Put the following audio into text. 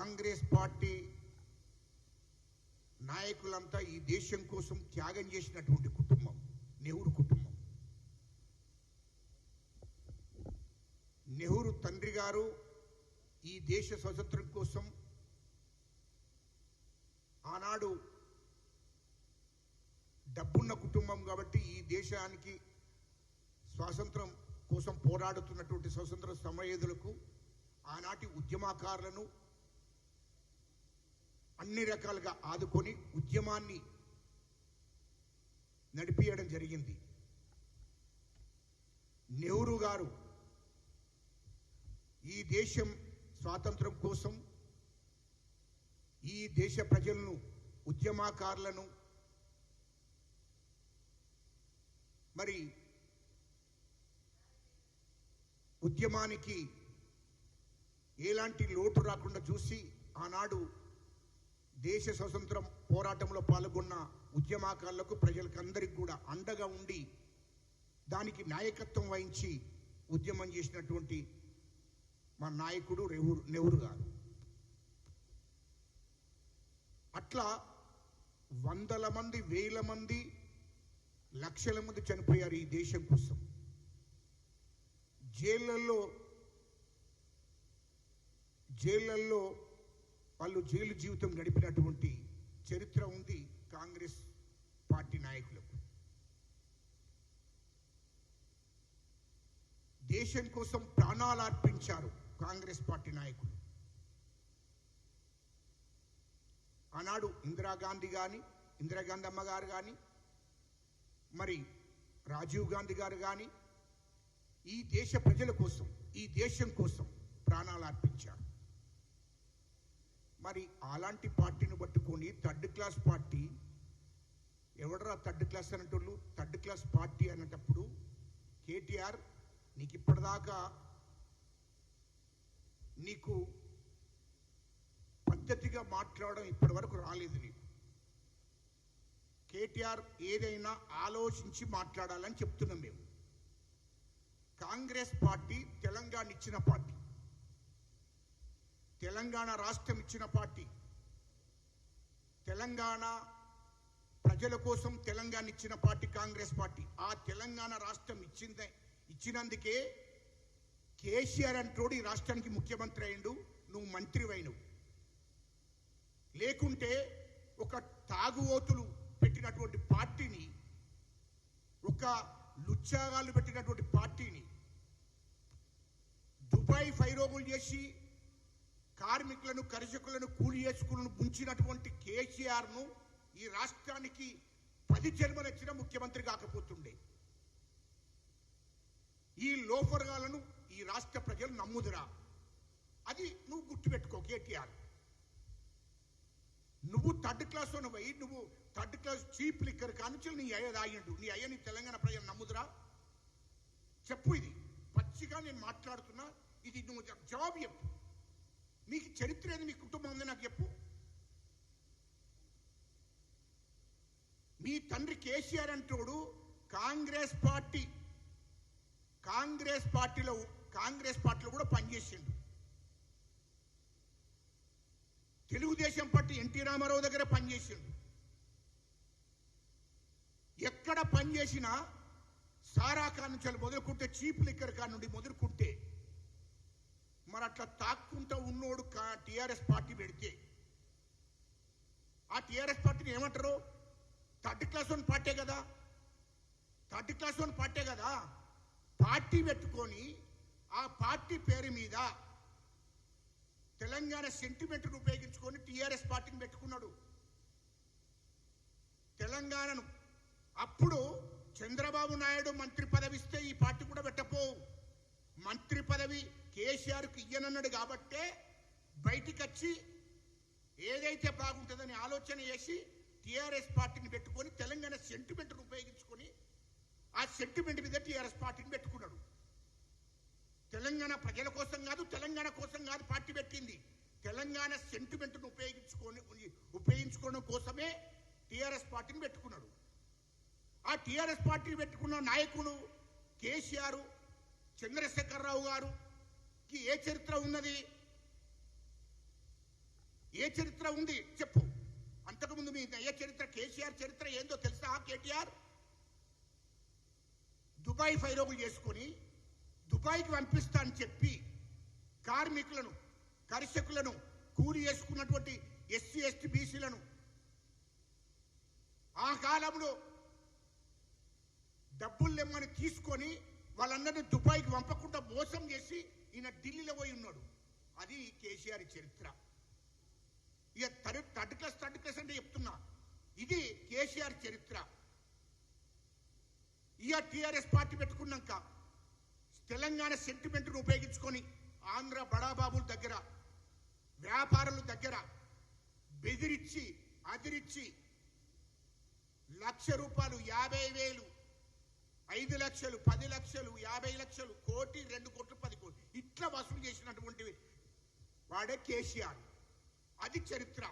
Congress party నాయకులంతా ఈ దేశం కోసం త్యాగం చేసినటువంటి కుటుంబం నెహ్రూ కుటుంబం. నెహ్రూ తండ్రి గారు ఈ దేశ స్వతంత్రం కోసం ఆనాడు డబ్బున్న కుటుంబం కాబట్టి ఈ దేశానికి స్వాతంత్రం కోసం పోరాడుతున్నటువంటి స్వతంత్ర సమరయోధులకు ఆనాటి ఉద్యమకారులను అన్ని రకాలుగా ఆదుకొని ఉద్యమాన్ని నడిపించడం జరిగింది. నెహ్రూ గారు ఈ దేశం స్వాతంత్రం కోసం ఈ దేశ ప్రజలను ఉద్యమకారులను మరి ఉద్యమానికి ఎలాంటి లోటు రాకుండా చూసి ఆనాడు దేశ స్వతంత్రం పోరాటంలో పాల్గొన్న ఉద్యమకారులకు ప్రజలకు కూడా అండగా ఉండి దానికి నాయకత్వం వహించి ఉద్యమం చేసినటువంటి మా నాయకుడు నెహ్రూ నెహ్రూ గారు. అట్లా వందల మంది వేల మంది లక్షల మంది చనిపోయారు ఈ దేశం కోసం. జైళ్ళల్లో జైళ్ళల్లో వాళ్ళు జైలు జీవితం గడిపినటువంటి చరిత్ర ఉంది కాంగ్రెస్ పార్టీ నాయకులకు. దేశం కోసం ప్రాణాలు అర్పించారు కాంగ్రెస్ పార్టీ నాయకులు. ఆనాడు ఇందిరాగాంధీ కానీ ఇందిరాగాంధీ అమ్మగారు కానీ మరి రాజీవ్ గాంధీ గారు కానీ ఈ దేశ ప్రజల కోసం ఈ దేశం కోసం ప్రాణాలు అర్పించారు. మరి అలాంటి పార్టీని పట్టుకొని థర్డ్ క్లాస్ పార్టీ ఎవడరా థర్డ్ క్లాస్ అనేటోళ్ళు? థర్డ్ క్లాస్ పార్టీ అనేటప్పుడు కేటీఆర్ నీకు ఇప్పటిదాకా నీకు పద్ధతిగా మాట్లాడడం ఇప్పటి వరకు రాలేదు నీకు. కేటీఆర్ ఏదైనా ఆలోచించి మాట్లాడాలని చెప్తున్నాం మేము. కాంగ్రెస్ పార్టీ తెలంగాణ ఇచ్చిన పార్టీ. తెలంగాణ రాష్ట్రం ఇచ్చిన పార్టీ. తెలంగాణ ప్రజల కోసం తెలంగాణ ఇచ్చిన పార్టీ కాంగ్రెస్ పార్టీ. ఆ తెలంగాణ రాష్ట్రం ఇచ్చిందే ఇచ్చినందుకే కేసీఆర్ అంటోడు ఈ రాష్ట్రానికి ముఖ్యమంత్రి అయిండు నువ్వు మంత్రి లేకుంటే ఒక తాగుబోతులు పెట్టినటువంటి పార్టీని ఒక లుచ్చాగాళ్ళు పెట్టినటువంటి పార్టీని దుబాయ్ ఫైరోగులు చేసి కార్మికులను కర్షకులను కూలి చేసుకులను ముంచినటువంటి కేసీఆర్ను ఈ రాష్ట్రానికి పది జన్మలొచ్చిన ముఖ్యమంత్రి కాకపోతుండే. ఈ లోఫర్గాలను ఈ రాష్ట్ర ప్రజలు నమ్ముదురా. అది నువ్వు గుర్తుపెట్టుకో కేటీఆర్. నువ్వు థర్డ్ క్లాస్ పోయి నువ్వు థర్డ్ క్లాస్ చీప్ లిక్కర్ కానుంచి నీ అయ్య తాగిండు. నీ అయ్య నీ తెలంగాణ ప్రజలు నమ్ముదురా? చెప్పు ఇది. పచ్చిగా నేను మాట్లాడుతున్నా. ఇది నువ్వు జవాబు చెప్పు. మీకు చరిత్ర ఏది? మీ కుటుంబం ఉంది నాకు చెప్పు. మీ తండ్రి కేసీఆర్ అంటోడు కాంగ్రెస్ పార్టీ కాంగ్రెస్ పార్టీలో కాంగ్రెస్ పార్టీలో కూడా పనిచేసిండు తెలుగుదేశం పార్టీ ఎన్టీ రామారావు దగ్గర పనిచేసిండు ఎక్కడ పనిచేసినా సారా కాడ నుంచి మొదలుకుంటే చీప్ లిక్కర్ కాడ నుండి మొదలుకుంటే మరి అట్లా తాక్కుంటా ఉన్నోడు టిఆర్ఎస్ పార్టీ పెడితే ఆ టిఆర్ఎస్ పార్టీని ఏమంటారు? థర్డ్ క్లాస్ వన్ పార్టీ కదా. థర్డ్ క్లాస్ వన్ పార్టీ కదా. పార్టీ పెట్టుకొని ఆ పార్టీ పేరు మీద తెలంగాణ సెంటిమెంట్ను ఉపయోగించుకొని టిఆర్ఎస్ పార్టీని పెట్టుకున్నాడు. తెలంగాణను అప్పుడు చంద్రబాబు నాయుడు మంత్రి పదవి ఇస్తే ఈ పార్టీ కూడా పెట్టపోవు మంత్రి పదవి కేసీఆర్కు ఇయ్యనన్నాడు కాబట్టే బయటికి వచ్చి ఏదైతే బాగుంటుందని ఆలోచన చేసి టీఆర్ఎస్ పార్టీని పెట్టుకొని తెలంగాణ సెంటిమెంట్ను ఉపయోగించుకొని ఆ సెంటిమెంట్ మీద టీఆర్ఎస్ పార్టీని పెట్టుకున్నాడు. తెలంగాణ ప్రజల కోసం కాదు తెలంగాణ కోసం కాదు పార్టీ పెట్టింది. తెలంగాణ సెంటిమెంట్ను ఉపయోగించుకొని ఉపయోగించుకోవడం కోసమే టిఆర్ఎస్ పార్టీని పెట్టుకున్నాడు. ఆ టిఆర్ఎస్ పార్టీని పెట్టుకున్న నాయకుడు కేసీఆర్ చంద్రశేఖరరావు గారు ఏ చరిత్ర ఉన్నది? ఏ చరిత్ర ఉంది? చెప్పు. అంతకుముందు మీ ఏ చరిత్ర? కేసీఆర్ చరిత్ర ఏందో తెలుసా కేటీఆర్? దుబాయ్ ఫైరోగులు చేసుకొని దుబాయ్కి పంపిస్తా అని చెప్పి కార్మికులను కర్షకులను కూలి చేసుకున్నటువంటి ఎస్సీ ఎస్టీ బీసీలను ఆ కాలంలో డబ్బులు లెమ్మని తీసుకొని వాళ్ళందరినీ దుబాయ్కి పంపకుండా మోసం చేసి ఈయన ఢిల్లీలో పోయి ఉన్నాడు. అది కేసీఆర్ చరిత్ర. ఇక third third class third class అంటే చెప్తున్నా. ఇది కేసీఆర్ చరిత్ర. ఇక టీఆర్ఎస్ పార్టీ పెట్టుకున్నాక తెలంగాణ సెంటిమెంట్ను ఉపయోగించుకొని ఆంధ్ర బడాబాబుల దగ్గర వ్యాపారుల దగ్గర బెదిరించి అదిరిచ్చి లక్ష రూపాయలు యాభై వేలు ఐదు లక్షలు పది లక్షలు యాభై లక్షలు కోటి రెండు కోట్లు పది ఇట్లా వసూలు చేసినటువంటి వాడే కేసీఆర్. అది చరిత్ర.